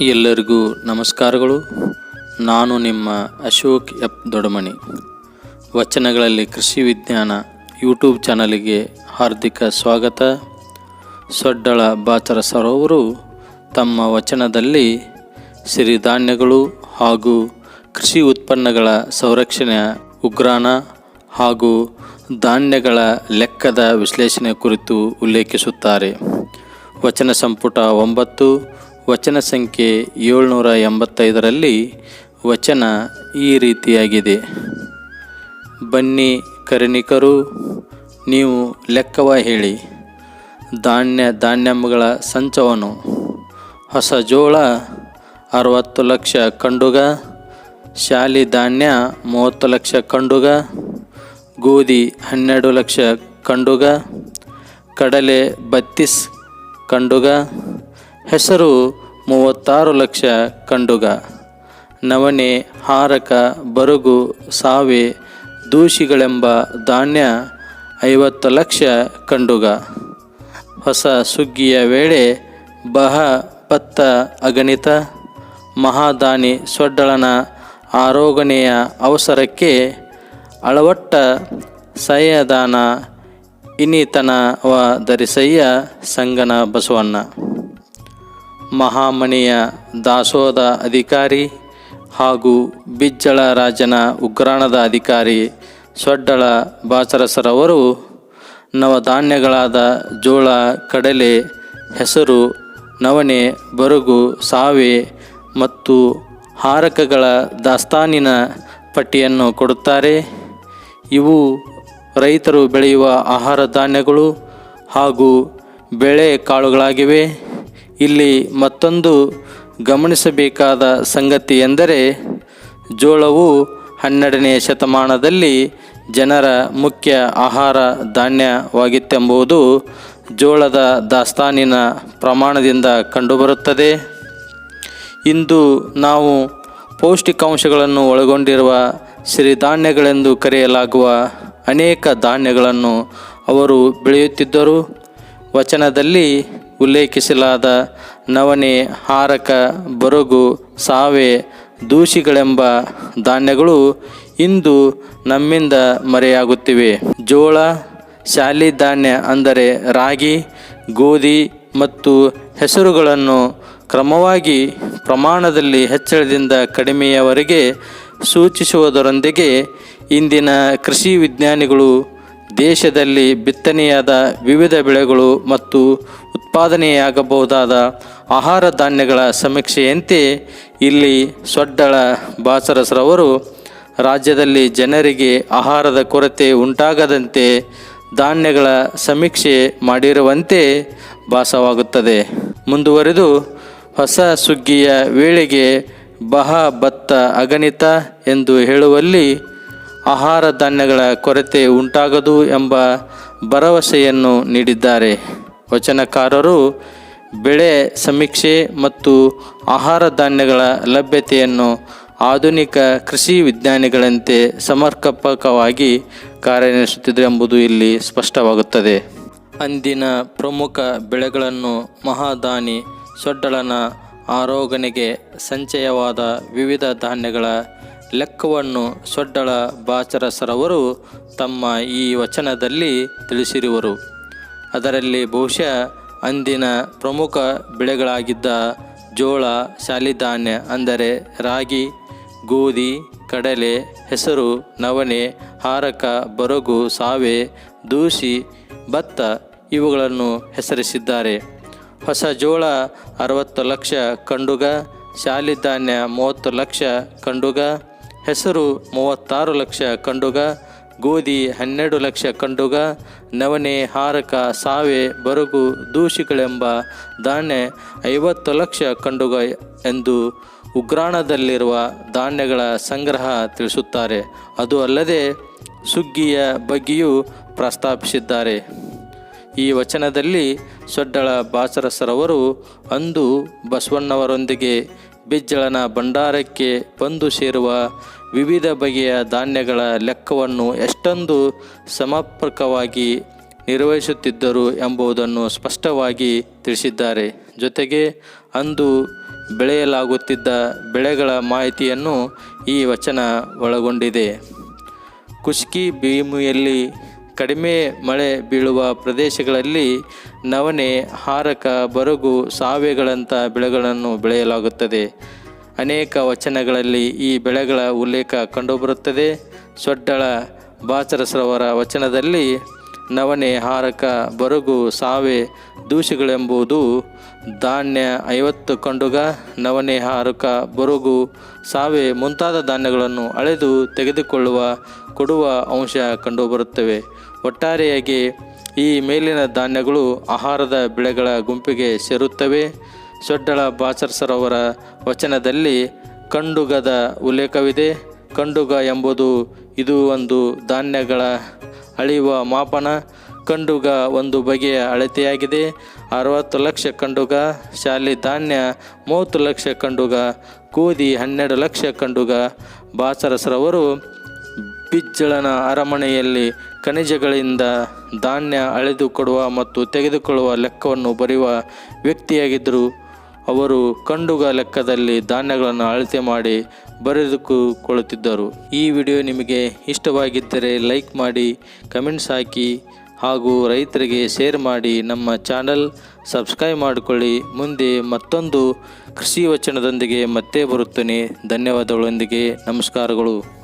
ಎಲ್ಲರಿಗೂ ನಮಸ್ಕಾರಗಳು. ನಾನು ನಿಮ್ಮ ಅಶೋಕ್ ಎಪ್ ದೊಡಮಣಿ ವಚನಗಳಲ್ಲಿ ಕೃಷಿ ವಿಜ್ಞಾನ ಯೂಟ್ಯೂಬ್ ಚಾನಲಿಗೆ ಹಾರ್ದಿಕ ಸ್ವಾಗತ. ಸೊಡ್ಡಳ ಬಾಚರ ಸರೋವರು ತಮ್ಮ ವಚನದಲ್ಲಿ ಸಿರಿಧಾನ್ಯಗಳು ಹಾಗೂ ಕೃಷಿ ಉತ್ಪನ್ನಗಳ ಸಂರಕ್ಷಣೆಯ ಉಗ್ರಾಣ ಹಾಗೂ ಧಾನ್ಯಗಳ ಲೆಕ್ಕದ ವಿಶ್ಲೇಷಣೆ ಕುರಿತು ಉಲ್ಲೇಖಿಸುತ್ತಾರೆ. ವಚನ ಸಂಪುಟ ಒಂಬತ್ತು ವಚನ ಸಂಖ್ಯೆ ಏಳ್ನೂರ ಎಂಬತ್ತೈದರಲ್ಲಿ ವಚನ ಈ ರೀತಿಯಾಗಿದೆ. ಬನ್ನಿ ಕರಣಿಕರು, ನೀವು ಲೆಕ್ಕವ ಹೇಳಿ. ಧಾನ್ಯ ಧಾನ್ಯಗಳ ಸಂಚವನು. ಹೊಸ ಜೋಳ, ಅರವತ್ತು ಲಕ್ಷ ಕಂಡುಗ. ಶಾಲಿ ಧಾನ್ಯ, ಮೂವತ್ತು ಲಕ್ಷ ಕಂಡುಗ. ಗೋಧಿ, ಹನ್ನೆರಡು ಲಕ್ಷ ಕಂಡುಗ. ಕಡಲೆ, ಬತ್ತೀಸ್ ಕಂಡುಗ. ಹೆಸರು ಮೂವತ್ತಾರು ಲಕ್ಷ ಕಂಡುಗ. ನವಣೆ, ಹಾರಕ, ಬರುಗು, ಸಾವೆ ದೂಷಿಗಳೆಂಬ ಧಾನ್ಯ ಐವತ್ತು ಲಕ್ಷ ಕಂಡುಗ. ಹೊಸ ಸುಗ್ಗಿಯ ವೇಳೆ ಬಹ, ಪತ್ತ, ಅಗಣಿತ, ಮಹಾದಾನಿ ಸೊಡ್ಡಳನ ಆರೋಗಣೆಯ ಅವಸರಕ್ಕೆ ಅಳವಟ್ಟ ಸಯ್ಯದಾನ ಇನಿತನವ ದರಿಸಯ್ಯ ಸಂಗನ ಬಸವಣ್ಣ. ಮಹಾಮಣಿಯ ದಾಸೋಹದ ಅಧಿಕಾರಿ ಹಾಗೂ ಬಿಜ್ಜಳ ರಾಜನ ಉಗ್ರಾಣದ ಅಧಿಕಾರಿ ಸೊಡ್ಡಳ ಬಾಚರಸರವರು ನವಧಾನ್ಯಗಳಾದ ಜೋಳ, ಕಡಲೆ, ಹೆಸರು, ನವಣೆ, ಬರುಗು, ಸಾವೆ ಮತ್ತು ಹಾರಕಗಳ ದಾಸ್ತಾನಿನ ಪಟ್ಟಿಯನ್ನು ಕೊಡುತ್ತಾರೆ. ಇವು ರೈತರು ಬೆಳೆಯುವ ಆಹಾರ ಧಾನ್ಯಗಳು ಹಾಗೂ ಬೆಳೆ ಕಾಳುಗಳಾಗಿವೆ. ಇಲ್ಲಿ ಮತ್ತೊಂದು ಗಮನಿಸಬೇಕಾದ ಸಂಗತಿ ಎಂದರೆ ಜೋಳವು ಹನ್ನೆರಡನೇ ಶತಮಾನದಲ್ಲಿ ಜನರ ಮುಖ್ಯ ಆಹಾರ ಧಾನ್ಯವಾಗಿತ್ತೆಂಬುದು ಜೋಳದ ದಾಸ್ತಾನಿನ ಪ್ರಮಾಣದಿಂದ ಕಂಡುಬರುತ್ತದೆ. ಇಂದು ನಾವು ಪೌಷ್ಟಿಕಾಂಶಗಳನ್ನು ಒಳಗೊಂಡಿರುವ ಸಿರಿಧಾನ್ಯಗಳೆಂದು ಕರೆಯಲಾಗುವ ಅನೇಕ ಧಾನ್ಯಗಳನ್ನು ಅವರು ಬೆಳೆಯುತ್ತಿದ್ದರು. ವಚನದಲ್ಲಿ ಉಲ್ಲೇಖಿಸಲಾದ ನವಣೆ, ಹಾರಕ, ಬರುಗು, ಸಾವೆ, ದೂಷಿಗಳೆಂಬ ಧಾನ್ಯಗಳು ಇಂದು ನಮ್ಮಿಂದ ಮರೆಯಾಗುತ್ತಿವೆ. ಜೋಳ ಶಾಲಿ ಧಾನ್ಯ ಅಂದರೆ ರಾಗಿ, ಗೋಧಿ ಮತ್ತು ಹೆಸರುಗಳನ್ನು ಕ್ರಮವಾಗಿ ಪ್ರಮಾಣದಲ್ಲಿ ಹೆಚ್ಚಳದಿಂದ ಕಡಿಮೆಯವರೆಗೆ ಸೂಚಿಸುವುದರೊಂದಿಗೆ ಇಂದಿನ ಕೃಷಿ ವಿಜ್ಞಾನಿಗಳು ದೇಶದಲ್ಲಿ ಬಿತ್ತನೆಯಾದ ವಿವಿಧ ಬೆಳೆಗಳು ಮತ್ತು ಉತ್ಪಾದನೆಯಾಗಬಹುದಾದ ಆಹಾರ ಧಾನ್ಯಗಳ ಸಮೀಕ್ಷೆಯಂತೆ ಇಲ್ಲಿ ಸೊಡ್ಡಳ ಬಾಸರಸರವರು ರಾಜ್ಯದಲ್ಲಿ ಜನರಿಗೆ ಆಹಾರದ ಕೊರತೆ ಉಂಟಾಗದಂತೆ ಧಾನ್ಯಗಳ ಸಮೀಕ್ಷೆ ಮಾಡಿರುವಂತೆ ಭಾಸವಾಗುತ್ತದೆ. ಮುಂದುವರೆದು, ಹೊಸ ಸುಗ್ಗಿಯ ವೇಳೆಗೆ ಬಹ ಭತ್ತ ಅಗಣಿತ ಎಂದು ಹೇಳುವಲ್ಲಿ ಆಹಾರ ಧಾನ್ಯಗಳ ಕೊರತೆ ಉಂಟಾಗದು ಎಂಬ ಭರವಸೆಯನ್ನು ನೀಡಿದ್ದಾರೆ. ವಚನಕಾರರು ಬೆಳೆ ಸಮೀಕ್ಷೆ ಮತ್ತು ಆಹಾರ ಧಾನ್ಯಗಳ ಲಭ್ಯತೆಯನ್ನು ಆಧುನಿಕ ಕೃಷಿ ವಿಜ್ಞಾನಿಗಳಂತೆ ಸಮರ್ಪಕವಾಗಿ ಕಾರ್ಯನಿರ್ವಹಿಸುತ್ತಿದೆ ಎಂಬುದು ಇಲ್ಲಿ ಸ್ಪಷ್ಟವಾಗುತ್ತದೆ. ಅಂದಿನ ಪ್ರಮುಖ ಬೆಳೆಗಳನ್ನು ಮಹಾದಾನಿ ಸೊಡ್ಡಳನ ಆರೋಗಣೆಗೆ ಸಂಚಯವಾದ ವಿವಿಧ ಧಾನ್ಯಗಳ ಲೆಕ್ಕವನ್ನು ಸೊಡ್ಡಳ ಬಾಚರಸರವರು ತಮ್ಮ ಈ ವಚನದಲ್ಲಿ ತಿಳಿಸಿರುವರು. ಅದರಲ್ಲಿ ಬಹುಶಃ ಅಂದಿನ ಪ್ರಮುಖ ಬೆಳೆಗಳಾಗಿದ್ದ ಜೋಳ, ಶಾಲಿಧಾನ್ಯ ಅಂದರೆ ರಾಗಿ, ಗೋಧಿ, ಕಡಲೆ, ಹೆಸರು, ನವಣೆ, ಹಾರಕ, ಬರಗು, ಸಾವೆ, ದೂಸಿ, ಭತ್ತ ಇವುಗಳನ್ನು ಹೆಸರಿಸಿದ್ದಾರೆ. ಹೊಸ ಜೋಳ ಅರವತ್ತು ಲಕ್ಷ ಕಂಡುಗ, ಶಾಲಿಧಾನ್ಯ ಮೂವತ್ತು ಲಕ್ಷ ಕಂಡುಗ ಹೆಸರು ಮೂವತ್ತಾರು ಲಕ್ಷ ಕಂಡುಗ, ಗೋಧಿ ಹನ್ನೆರಡು ಲಕ್ಷ ಕಂಡುಗ, ನವಣೆ ಹಾರಕ ಸಾವೆ ಬರುಗು ದೂಷಿಗಳೆಂಬ ಧಾನ್ಯ ಐವತ್ತು ಲಕ್ಷ ಕಂಡುಗ ಎಂದು ಉಗ್ರಾಣದಲ್ಲಿರುವ ಧಾನ್ಯಗಳ ಸಂಗ್ರಹ ತಿಳಿಸುತ್ತಾರೆ. ಅದು ಅಲ್ಲದೆ ಸುಗ್ಗಿಯ ಬಗ್ಗೆಯೂ ಪ್ರಸ್ತಾಪಿಸಿದ್ದಾರೆ. ಈ ವಚನದಲ್ಲಿ ಸೊಡ್ಡಳ ಬಾಸರಸರವರು ಅಂದು ಬಸವಣ್ಣವರೊಂದಿಗೆ ಬಿಜ್ಜಳನ ಭಂಡಾರಕ್ಕೆ ಬಂದು ಸೇರುವ ವಿವಿಧ ಬಗೆಯ ಧಾನ್ಯಗಳ ಲೆಕ್ಕವನ್ನು ಎಷ್ಟೊಂದು ಸಮರ್ಪಕವಾಗಿ ನಿರ್ವಹಿಸುತ್ತಿದ್ದರು ಎಂಬುದನ್ನು ಸ್ಪಷ್ಟವಾಗಿ ತಿಳಿಸಿದ್ದಾರೆ. ಜೊತೆಗೆ ಅಂದು ಬೆಳೆಯಲಾಗುತ್ತಿದ್ದ ಬೆಳೆಗಳ ಮಾಹಿತಿಯನ್ನು ಈ ವಚನ ಒಳಗೊಂಡಿದೆ. ಕುಷ್ಕಿ ಭೂಮಿಯಲ್ಲಿ ಕಡಿಮೆ ಮಳೆ ಬೀಳುವ ಪ್ರದೇಶಗಳಲ್ಲಿ ನವಣೆ, ಹಾರಕ, ಬರಗು, ಸಾವೆಗಳಂಥ ಬೆಳೆಗಳನ್ನು ಬೆಳೆಯಲಾಗುತ್ತದೆ. ಅನೇಕ ವಚನಗಳಲ್ಲಿ ಈ ಬೆಳೆಗಳ ಉಲ್ಲೇಖ ಕಂಡುಬರುತ್ತದೆ. ಸೊಡ್ಡಳ ಬಾಚರಸರವರ ವಚನದಲ್ಲಿ ನವಣೆ, ಹಾರಕ, ಬರಗು, ಸಾವೆ ದೂಷಿಗಳೆಂಬುದು ಧಾನ್ಯ ಐವತ್ತು ಕಂಡುಗ, ನವಣೆ, ಹಾರಕ, ಬರುಗು, ಸಾವೆ ಮುಂತಾದ ಧಾನ್ಯಗಳನ್ನು ಅಳೆದು ತೆಗೆದುಕೊಳ್ಳುವ ಕೊಡುವ ಅಂಶ ಕಂಡುಬರುತ್ತವೆ. ಒಟ್ಟಾರೆಯಾಗಿ ಈ ಮೇಲಿನ ಧಾನ್ಯಗಳು ಆಹಾರದ ಬೆಳೆಗಳ ಗುಂಪಿಗೆ ಸೇರುತ್ತವೆ. ಸೊಡ್ಡಳ ಬಾಚರ್ಸರವರ ವಚನದಲ್ಲಿ ಕಂಡುಗದ ಉಲ್ಲೇಖವಿದೆ. ಕಂಡುಗ ಎಂಬುದು ಇದು ಒಂದು ಧಾನ್ಯಗಳ ಅಳಿಯುವ ಮಾಪನ. ಕಂಡುಗ ಒಂದು ಬಗೆಯ ಅಳತೆಯಾಗಿದೆ. ಅರವತ್ತು ಲಕ್ಷ ಕಂಡುಗ, ಶಾಲಿ ಧಾನ್ಯ ಮೂವತ್ತು ಲಕ್ಷ ಕಂಡುಗ, ಕೂದಿ ಹನ್ನೆರಡು ಲಕ್ಷ ಕಂಡುಗ. ಬಾಚರಸರವರು ಬಿಜ್ಜಳನ ಅರಮನೆಯಲ್ಲಿ ಖನಿಜಗಳಿಂದ ಧಾನ್ಯ ಅಳೆದುಕೊಡುವ ಮತ್ತು ತೆಗೆದುಕೊಳ್ಳುವ ಲೆಕ್ಕವನ್ನು ಬರೆಯುವ ವ್ಯಕ್ತಿಯಾಗಿದ್ದರು. ಅವರು ಕಂಡುಗ ಲೆಕ್ಕದಲ್ಲಿ ಧಾನ್ಯಗಳನ್ನು ಅಳತೆ ಮಾಡಿ ಬರೆದುಕೊಳ್ಳುತ್ತಿದ್ದರು. ಈ ವಿಡಿಯೋ ನಿಮಗೆ ಇಷ್ಟವಾಗಿದ್ದರೆ ಲೈಕ್ ಮಾಡಿ, ಕಮೆಂಟ್ಸ್ ಹಾಕಿ ಹಾಗೂ ರೈತರಿಗೆ ಶೇರ್ ಮಾಡಿ. ನಮ್ಮ ಚಾನಲ್ ಸಬ್ಸ್ಕ್ರೈಬ್ ಮಾಡಿಕೊಳ್ಳಿ. ಮುಂದೆ ಮತ್ತೊಂದು ಕೃಷಿ ವಚನದೊಂದಿಗೆ ಮತ್ತೆ ಬರುತ್ತೇನೆ. ಧನ್ಯವಾದಗಳೊಂದಿಗೆ ನಮಸ್ಕಾರಗಳು.